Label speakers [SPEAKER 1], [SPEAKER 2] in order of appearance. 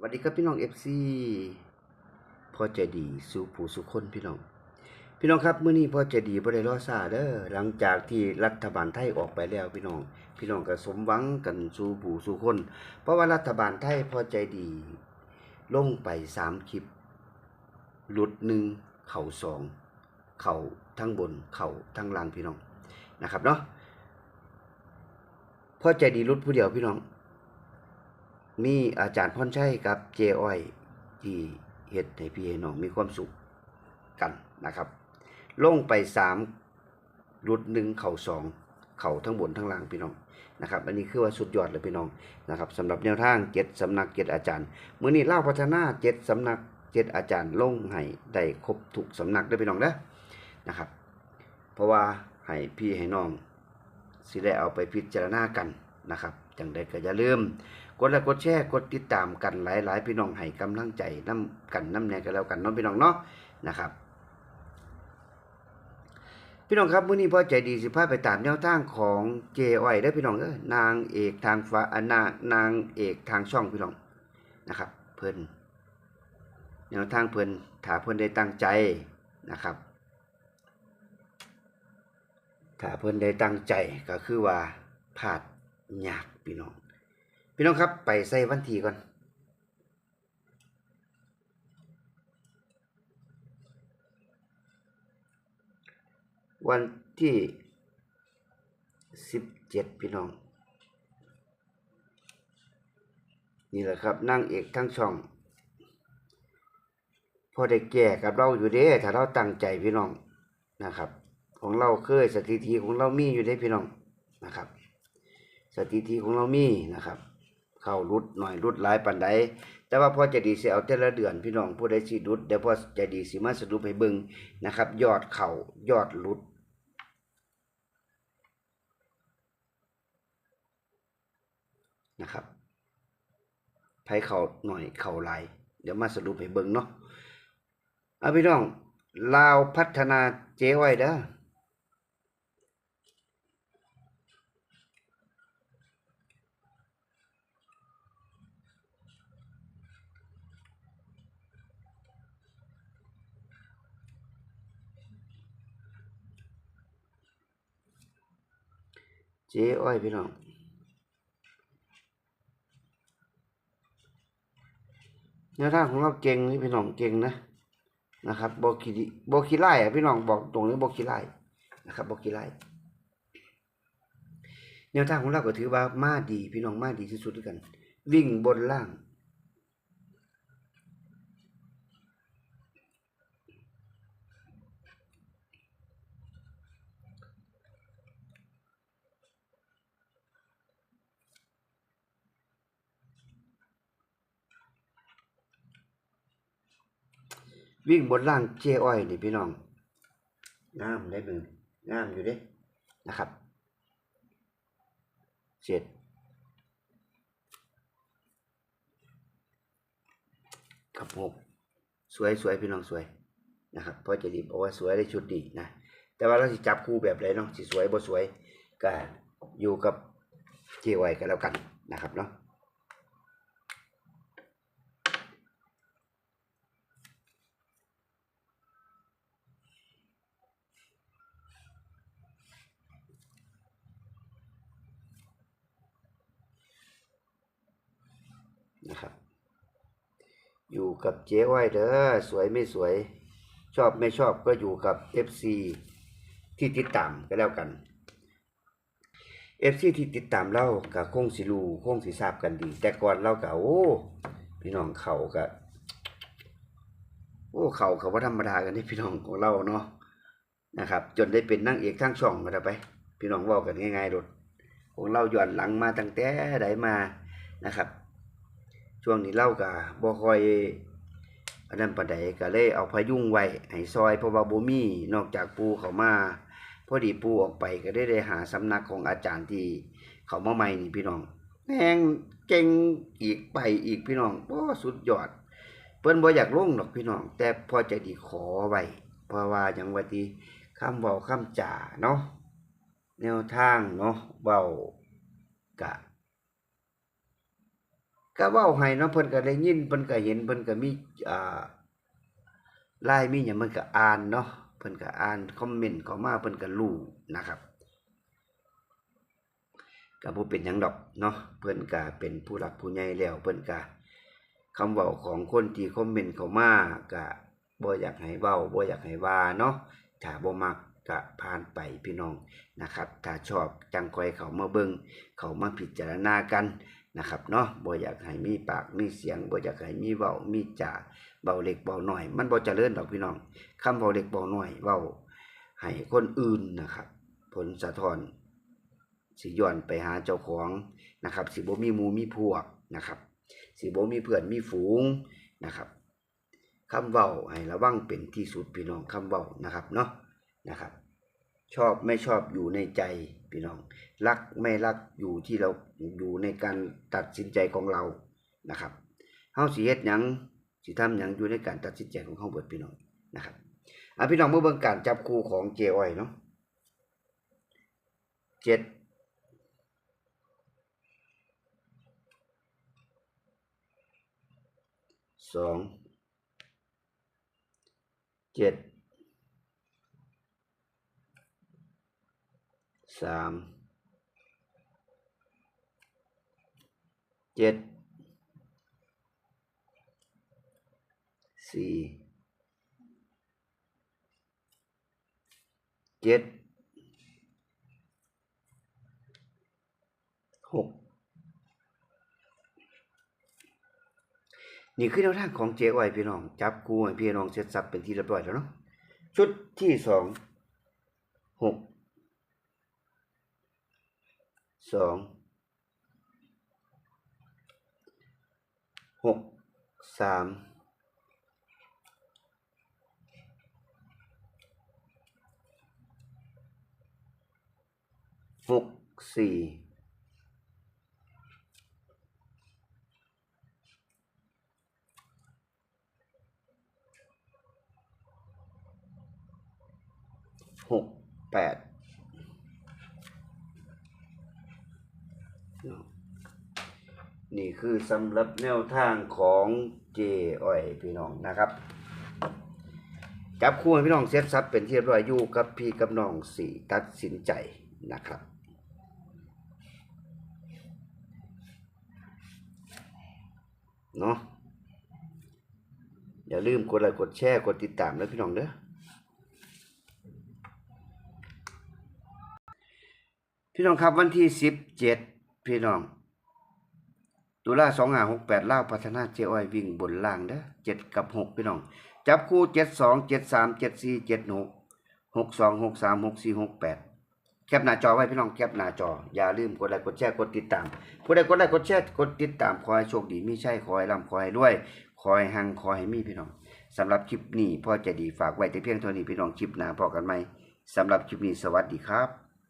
[SPEAKER 1] สวัสดีครับพี่น้อง FC พ่อใจดีสู่ผู้สุคนพี่น้อง พี่น้องครับเมื้อนี้พอใจดีบ่ได้รอซ่าเด้อหลังจากที่รัฐบาลไทยออกไปแล้วพี่น้อง พี่น้องก็สมหวังกันสู่ผู้สู่คน เพราะว่ารัฐบาลไทยพอใจดีลงไปสามคลิปหลุดหนึ่งเข่าสองเข่าทั้งบนเข่าทั้งล่างพี่น้องนะครับเนาะพอใจดีลุดผู้เดียวพี่น้อง มีอาจารย์พรชัยกับเจอ้อยที่เฮ็ดให้พี่ให้น้องมีความสุขกันนะครับ ลงไปสามรุดหนึ่งเข่าสองเข่าทั้งบนทั้งล่างพี่น้องนะครับ อันนี้คือว่าสุดยอดเลยพี่น้องนะครับสำหรับแนวทางเจ็ดสำนักเจ็ดอาจารย์เมื้อนี้เล่าพัฒนาเจ็ดสำนักเจ็ดอาจารย์ลงให้ได้ครบทุกสำนักเด้พี่น้องเด้อนะครับ เพราะว่าให้พี่ให้น้องสิได้เอาไปพิจารณากันนะครับจังใดก็อย่าลืม กดไลค์กดแชร์กดติดตามกันหลาย ๆ พี่น้องให้กำลังใจน้ำกันน้ำแน่กันแล้วกันน้องพี่น้องเนาะนะครับ พี่น้องครับมื้อนี้พ่อใจดีสิพาไปตามแนวทางของเจอ้อยได้พี่น้องเอ้นางเอกทางฟ้านางนางเอกทางช่องพี่น้องนะครับ เพิ่นแนวทางเพิ่นถ้าเพิ่นได้ตั้งใจนะครับถ้าเพิ่นได้ตั้งใจก็คือว่าพลาดยากพี่น้อง พี่น้องครับไปใส่วันที่ก่อน วันที่สิบเจ็ดพี่น้อง นี่แหละครับนั่งเอกทั้งช่อง พอได้แก่กับเราอยู่เด้ถ้าเราตั้งใจพี่น้องนะครับ ของเราเคยสถิติของเรามีอยู่เด้พี่น้องนะครับ สถิติของเรามีนะครับ เข้ารุดหน่อยรุดหลายปันใดแต่ว่าพอจะดีสิเอาแต่ละเดือนพี่น้องผู้ใดสิรุดเดี๋ยวพอจะดีสิมาสรุปให้เบิ่งนะครับ ยอดเข่ายอดรุดนะครับไผเข่าหน่อยเข่าหลายเดี๋ยวมาสรุปให้เบิ่งเนาะเอาพี่น้องลาวพัฒนาเจ๊ไว้เด้อ เจ๊อ้อยพี่น้องแนวทางของเราเก่งนี่พี่น้องเก่งนะนะครับบอคีบอคีไล่อะพี่น้องบอกตรงนี้บอคีไล่นะครับบอคีไล่แนวทางของเราก็ถือว่ามาดี พี่น้องมาดีที่สุดด้วยกัน วิ่งบนล่าง วิ่งบนล่างเจ้อ้อยนี่พี่น้องงามได้มืองามอยู่เด้นะครับเจ็ดกับหกสวยสวยพี่น้องสวยนะครับเพราะจะดีบอกว่าสวยได้ชุดดีนะแต่ว่าเราสิจับคู่แบบไรเนาะสิสวยบ่สวยก็อยู่กับเจ้อ้อยกันแล้วกันนะครับเนาะ นะครับ อยู่กับเจ๊ไว้เด้อสวยไม่สวย ชอบไม่ชอบก็อยู่กับ FC ที่ติดตามก็แล้วกัน FC ที่ติดตามเรากับคงสิรูคงสิทราบกันดี แต่ก่อนเราก็โอ้พี่น้องเขาก็โอ้เขาเขาว่าธรรมดากันนี่พี่น้องของเราเนาะนะครับ จนได้เป็นนางเอกทั้งช่องมาแล้วไป พี่น้องว่ากันง่ายๆโดดของเราย้อนหลังมาตั้งแต่ใดมานะครับ ช่วงนี้เล่ากับบ่คอยอันนั้นปานใดก็เลยเอาพายุงไว้ให้ซอยเพราะว่าบ่มีนอกจากปูเขามาพอดีปูออกไปก็ได้ได้หาสำนักของอาจารย์ที่เขามาใหม่นี่พี่น้องแม่งเก่งอีกไปอีกพี่น้องโอ้สุดยอด เพิ่นบ่อยากลงดอกพี่น้อง แต่พอใจดีขอไว้เพราะว่าจังว่าที่คำเว้าคำจ่าเนาะแนวทางเนาะเว้ากะ ก็เว้าให้เนาะเพิ่นก็ได้ยินเพิ่นก็เห็นเพิ่นก็มีอ่าไลน์มีหยังเพิ่นก็อ่านเนาะเพิ่นก็อ่านคอมเมนต์เข้ามาเพิ่นก็รู้นะครับก็บ่เป็นหยังดอกเนาะเพิ่นก็เป็นผู้หลักผู้ใหญ่แล้วเพิ่นก็คำเว้าของคนที่คอมเมนต์เข้ามาก็บ่อยากให้เว้าบ่อยากให้ว่าเนาะถ้าบ่มักก็ผ่านไปพี่น้องนะครับ ถ้าชอบจังคอยเขามาเบิ่งเขามาพิจารณากัน นะครับเนาะบ่อยากให้มีปากมีเสียงบ่อยากให้มีเว้ามีจ่าเบาเล็กเบาหน้อย มันบ่เจริญดอกพี่น้องคำเว้าเล็กเบาหน้อยเว้าให้คนอื่นนะครับ ผลสะท้อนสิย้อนไปหาเจ้าของนะครับ สิบ่มีมูมีพวกนะครับสิบ่มีเพื่อนมีฝูงนะครับคำเว้าให้ระวังเป็นที่สุดพี่น้องคำเว้านะครับเนาะนะครับ ชอบไม่ชอบอยู่ในใจ พี่น้อง รักไม่รักอยู่ที่เราอยู่ในการตัดสินใจของเรานะครับเฮาสิเฮ็ดหยังสิทำหยังอยู่ในการตัดสินใจของเฮาเบิดพี่น้องนะครับอะพี่น้องเมาเบิ่งการจับคู่ของเจอ้อยเนาะเจ็ดสองเจ็ด สามเจ็ดสี่เจ็ดหกนี่คือแนวทางของเจ๊อ้อยพี่น้อง จับกูให้พี่น้องเสร็จสับเป็นที่เรียบร้อยแล้วเนาะชุดที่สองหก สองหกสามหกสี่หกแปด นี่คือสำหรับแนวทางของเจอ้อยพี่น้องนะครับจับคู่ให้พี่น้องเซตซับเป็นที่เรียบร้อยอยู่กับพี่กับน้องสี่ตัดสินใจนะครับเนาะอย่าลืมกดไลค์กดแชร์กดติดตามแล้วพี่น้องเด้อพี่น้องครับวันที่สิบเจ็ด พี่น้อง ตุลาสองห้าหกแปดล่าพัฒนาเจอ้อยวิ่งบนล่างเด้อเจ็ดกับหกพี่น้อง จับคู่เจ็ดสองเจ็ดสามเจ็ดสี่เจ็ดหกหกสองหกสามหกสี่หกแปดแคปหน้าจอไว้พี่น้องแคปหน้าจอ อย่าลืมกดไลค์กดแชร์กดติดตาม ผู้ใดกดไลค์กดแชร์กดติดตามขอให้โชคดีมีใช่ขอให้ร่ำขอให้รวยขอให้หังขอให้มีพี่น้องสำหรับคลิปนี้พ่อจะดีฝากไว้แต่เพียงเท่านี้พี่น้องคลิปหน้าพอกันไหมสำหรับคลิปนี้สวัสดีครับ